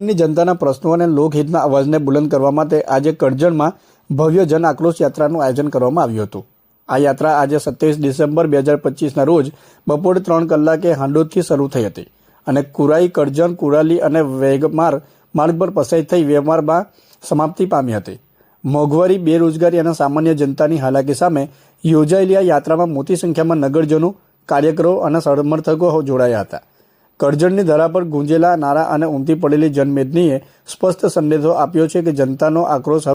ની જનતાના પ્રશ્નો અને લોકહિતના અવાજને બુલંદ કરવા માટે આજે કરજણમાં ભવ્ય જન આક્રોશ યાત્રાનું આયોજન કરવામાં આવ્યું હતું. આ યાત્રા આજે સત્યાવીસ ડિસેમ્બર બે હજાર પચીસના રોજ બપોરે ત્રણ કલાકે હાંડોદથી શરૂ થઈ હતી અને કુરાઈ, કરજણ, કુરાલી અને વેગમાર માર્ગ પર પસાર થઈ વ્યવહારમાં સમાપ્તિ પામી હતી. મોંઘવારી, બેરોજગારી અને સામાન્ય જનતાની હાલાકી સામે યોજાયેલી આ યાત્રામાં મોટી સંખ્યામાં નગરજનો, કાર્યકરો અને સમર્થકો જોડાયા હતા. કરજણની ધરા પર ગુંજેલા નારા અને ઉમટી પડેલી જનમેદનીએ સ્પષ્ટ સંદેશો આપ્યો છે કે જનતાનો આક્રોશ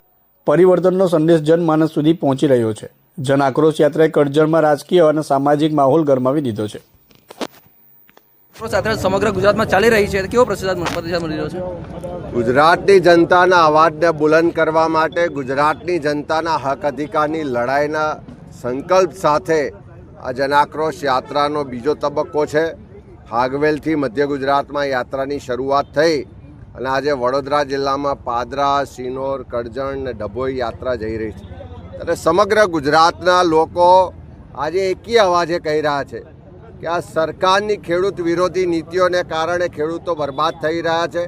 પરિવર્તનનો સંદેશ જનમાનસ સુધી પહોંચી રહ્યો છે. જન આક્રોશ યાત્રાએ કરજણમાં રાજકીય અને સામાજિક માહોલ ગરમાવી દીધો છે. યાત્રા સમગ્ર ગુજરાતમાં ચાલી રહી છે. કેવો પ્રતિસાદ પ્રતિસાદ મળી રહ્યો છે? ગુજરાતની જનતાના અવાજને બુલંદ કરવા માટે ગુજરાતની જનતાના હક અધિકારની લડાઈના સંકલ્પ સાથે આ જનાક્રોશ યાત્રાનો બીજો તબક્કો છે. હાગવેલથી મધ્ય ગુજરાતમાં યાત્રાની શરૂઆત થઈ અને આજે વડોદરા જિલ્લામાં પાદરા, સિનોર, કરજણ ને ડભોઈ યાત્રા જઈ રહી છે. ત્યારે સમગ્ર ગુજરાતના લોકો આજે એકી અવાજે કહી રહ્યા છે કે આ સરકારની ખેડૂત વિરોધી નીતિઓને કારણે ખેડૂતો બરબાદ થઈ રહ્યા છે.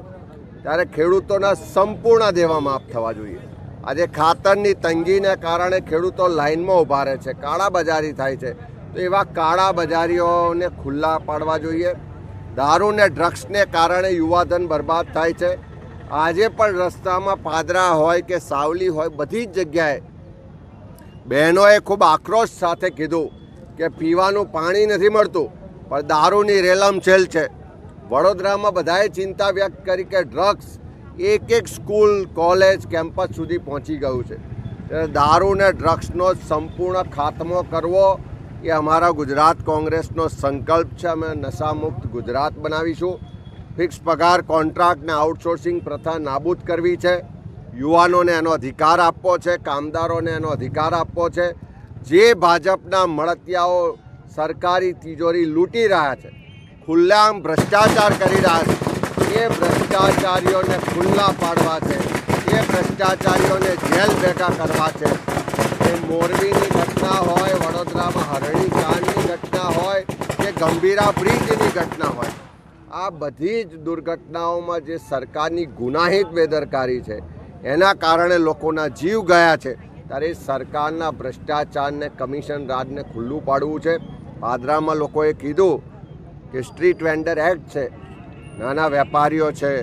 ત્યારે ખેડૂતોના સંપૂર્ણ દેવા માફ થવા જોઈએ. આજે ખાતરની તંગીને કારણે ખેડૂતો લાઇનમાં ઊભા રહે છે કાળા બજારી થાય છે. તો એવા કાળા બજારીઓને ખુલ્લા પાડવા જોઈએ. દારૂ ને ડ્રગ્સને કારણે યુવાધન બરબાદ થાય છે. આજે પણ રસ્તામાં પાદરા હોય કે સાવલી હોય, બધી જ જગ્યાએ બહેનોએ ખૂબ આક્રોશ સાથે કીધું કે પીવાનું પાણી નથી મળતું, પણ દારૂની રેલમછેલ છે. વડોદરામાં બધાએ ચિંતા વ્યક્ત કરી કે ડ્રગ્સ એક એક સ્કૂલ, કોલેજ, કેમ્પસ સુધી પહોંચી ગયું છે. દારૂને, ડ્રગ્સનો સંપૂર્ણ ખાતમો કરવો એ અમારા ગુજરાત કોંગ્રેસનો સંકલ્પ છે, અમે નશામુક્ત ગુજરાત બનાવીશું. ફિક્સ પગાર કોન્ટ્રાક્ટને આઉટસોર્સિંગ પ્રથા નાબૂદ કરવી છે. યુવાનોને એનો અધિકાર આપવો છે, કામદારોને એનો અધિકાર આપવો છે. જે ભાજપના મળતિયાઓ સરકારી તિજોરી લૂંટી રહ્યા છે, ખુલ્લામ ભ્રષ્ટાચાર કરી રહ્યા છે. એ ભ્રષ્ટાચારીઓને ખુલ્લા પાડવા છે, એ ભ્રષ્ટાચારીઓને જેલ ભેગા કરવા છે. એ મોરબીની ઘટના હોય, વડોદરામાં હરણી કાંડની ઘટના હોય કે ગંભીરા બ્રિજની ઘટના હોય, આ બધી જ દુર્ઘટનાઓમાં જે સરકારની ગુનાહિત બેદરકારી છે, એના કારણે લોકોના જીવ ગયા છે. ત્યારે સરકારના ભ્રષ્ટાચારને કમિશન રાજને ખુલ્લું પાડવું છે. પાદરામાં લોકોએ કીધું કે સ્ટ્રીટ વેન્ડર એક્ટ છે, નાના વેપારીઓ છે,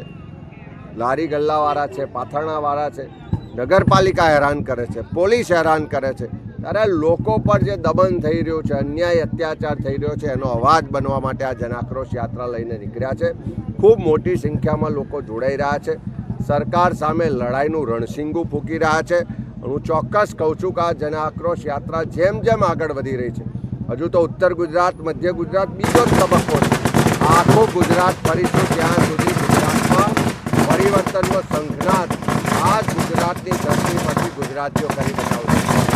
લારી ગલ્લાવાળા છે, પાથરણાવાળા છે, નગરપાલિકા હેરાન કરે છે, પોલીસ હેરાન કરે છે. ત્યારે લોકો પર જે દમન થઈ રહ્યું છે, અન્યાય, અત્યાચાર થઈ રહ્યો છે, એનો અવાજ બનવા માટે આ જનાક્રોશ યાત્રા લઈને નીકળ્યા છે. ખૂબ મોટી સંખ્યામાં લોકો જોડાઈ રહ્યા છે. સરકાર સામે લડાઈનું રણસિંગું ફૂંકી રહ્યા છે. હું ચોક્કસ કહું છું કે આ જનાક્રોશ યાત્રા જેમ જેમ આગળ વધી રહી છે. હજુ તો ઉત્તર ગુજરાત, મધ્ય ગુજરાત બીજો જ તબક્કો છે. આખું ગુજરાત ફરીશું ત્યાં સુધી ગુજરાતમાં પરિવર્તનનો સંઘનાદ આ ગુજરાતની ધરતી પરથી ગુજરાતીઓ કરી બતાવશે